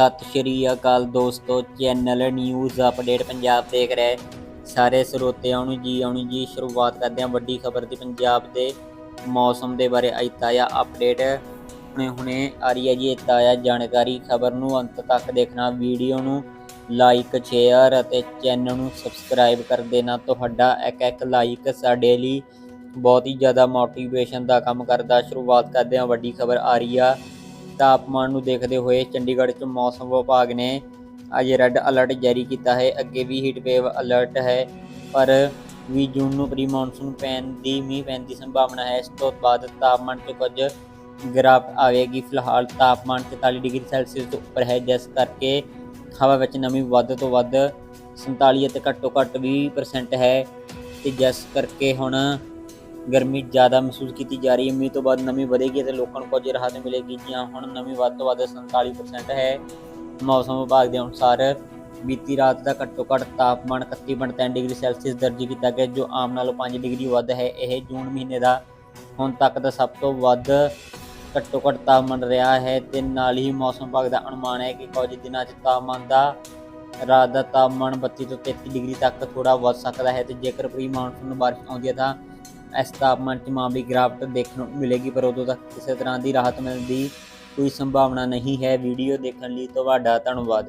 ਸਤਿ ਸ਼੍ਰੀ ਅਕਾਲ ਦੋਸਤੋ, channel news update Punjab ਦੇਖ ਰਹੇ। ਸਾਰੇ ਸਰੋਤਿਆਂ ਨੂੰ ਜੀ ਆਉਣੀ ਜੀ, ਸ਼ੁਰੂਆਤ ਕਰਦੇ ਹਾਂ ਵੱਡੀ ਖਬਰ ਦੀ ਪੰਜਾਬ ਦੇ ਮੌਸਮ ਦੇ ਬਾਰੇ। ਅੱਜ ਤਾਜ਼ਾ ਅਪਡੇਟ ਹੁਣੇ ਹੁਣੇ ਆ ਰਹੀ ਹੈ ਜੀ। ਇਹ ਤਾਜ਼ਾ ਜਾਣਕਾਰੀ ਖਬਰ ਨੂੰ ਅੰਤ ਤੱਕ ਦੇਖਣਾ। ਵੀਡੀਓ ਨੂੰ ਲਾਈਕ ਸ਼ੇਅਰ ਅਤੇ ਚੈਨਲ ਨੂੰ ਸਬਸਕ੍ਰਾਈਬ ਕਰ ਦੇਣਾ। ਤੁਹਾਡਾ ਇੱਕ ਇੱਕ ਲਾਈਕ ਸਾਡੇ ਲਈ ਬਹੁਤ ਹੀ ਜ਼ਿਆਦਾ ਮੋਟੀਵੇਸ਼ਨ ਦਾ ਕੰਮ ਕਰਦਾ। ਸ਼ੁਰੂਆਤ ਕਰਦੇ ਹਾਂ ਵੱਡੀ ਖਬਰ ਆ ਰਹੀ ਆ। ਤਾਪਮਾਨ ਨੂੰ ਦੇਖਦੇ ਹੋਏ ਚੰਡੀਗੜ੍ਹ 'ਚ ਮੌਸਮ ਵਿਭਾਗ ਨੇ ਅੱਜ ਰੈੱਡ ਅਲਰਟ ਜਾਰੀ ਕੀਤਾ ਹੈ। ਅੱਗੇ ਵੀ ਹੀਟ ਵੇਵ ਅਲਰਟ ਹੈ, ਪਰ 20 ਜੂਨ ਨੂੰ ਪ੍ਰੀ ਮੌਨਸੂਨ ਪੈਣ ਦੀ, ਮੀਂਹ ਪੈਣ ਦੀ ਸੰਭਾਵਨਾ ਹੈ। ਇਸ ਤੋਂ ਬਾਅਦ ਤਾਪਮਾਨ 'ਚ ਕੁਝ ਗਿਰਾਵਟ ਆਵੇਗੀ। ਫਿਲਹਾਲ ਤਾਪਮਾਨ 44 ਡਿਗਰੀ ਸੈਲਸੀਅਸ ਤੋਂ ਉੱਪਰ ਹੈ। ਜਿਸ ਕਰਕੇ ਹਵਾ ਵਿੱਚ ਨਮੀ ਵੱਧ ਤੋਂ ਵੱਧ 47 ਅਤੇ ਘੱਟੋ ਘੱਟ 20% ਹੈ। ਤੇ ਜਿਸ ਕਰਕੇ ਹੁਣ ਗਰਮੀ ਜ਼ਿਆਦਾ ਮਹਿਸੂਸ ਕੀਤੀ ਜਾ ਰਹੀ ਹੈ। ਮੀਂਹ ਤੋਂ ਬਾਅਦ ਨਮੀ ਵਧੇਗੀ ਅਤੇ ਲੋਕਾਂ ਨੂੰ ਕੁਝ ਰਾਹਤ ਮਿਲੇਗੀ। ਜੀ ਹਾਂ, ਹੁਣ ਨਮੀ ਵੱਧ ਤੋਂ ਵੱਧ 47% ਹੈ। ਮੌਸਮ ਵਿਭਾਗ ਦੇ ਅਨੁਸਾਰ ਬੀਤੀ ਰਾਤ ਦਾ ਘੱਟੋ ਘੱਟ ਤਾਪਮਾਨ 31.3 ਡਿਗਰੀ ਸੈਲਸੀਅਸ ਦਰਜ ਕੀਤਾ ਗਿਆ, ਜੋ ਆਮ ਨਾਲੋਂ 5 ਡਿਗਰੀ ਵੱਧ ਹੈ। ਇਹ ਜੂਨ ਮਹੀਨੇ ਦਾ ਹੁਣ ਤੱਕ ਦਾ ਸਭ ਤੋਂ ਵੱਧ ਘੱਟੋ ਘੱਟ ਤਾਪਮਾਨ ਰਿਹਾ ਹੈ ਤੇ ਨਾਲ ਹੀ ਮੌਸਮ ਵਿਭਾਗ ਦਾ ਅਨੁਮਾਨ ਹੈ ਕਿ ਕੁਝ ਦਿਨਾਂ 'ਚ ਤਾਪਮਾਨ ਦਾ, ਰਾਤ ਦਾ ਤਾਪਮਾਨ 32 ਤੋਂ 33 ਡਿਗਰੀ ਤੱਕ ਥੋੜਾ ਵੱਧ ਸਕਦਾ ਹੈ ਤੇ ਜੇਕਰ ਪ੍ਰੀ ਮਾਨਸੂਨ ਬਾਰਿਸ਼ ਆਉਂਦੀ ਹੈ ਤਾਂ ਇਸ ਤਾਪਮਾਨ 'ਚ ਮਾਮੂਲੀ ਗਿਰਾਵਟ ਦੇਖਣ ਨੂੰ ਮਿਲੇਗੀ, ਪਰ ਉਦੋਂ ਤੱਕ ਕਿਸੇ ਤਰ੍ਹਾਂ ਦੀ ਰਾਹਤ ਮਿਲਣ ਦੀ ਕੋਈ ਸੰਭਾਵਨਾ ਨਹੀਂ ਹੈ। ਵੀਡੀਓ ਦੇਖਣ ਲਈ ਤੁਹਾਡਾ ਧੰਨਵਾਦ।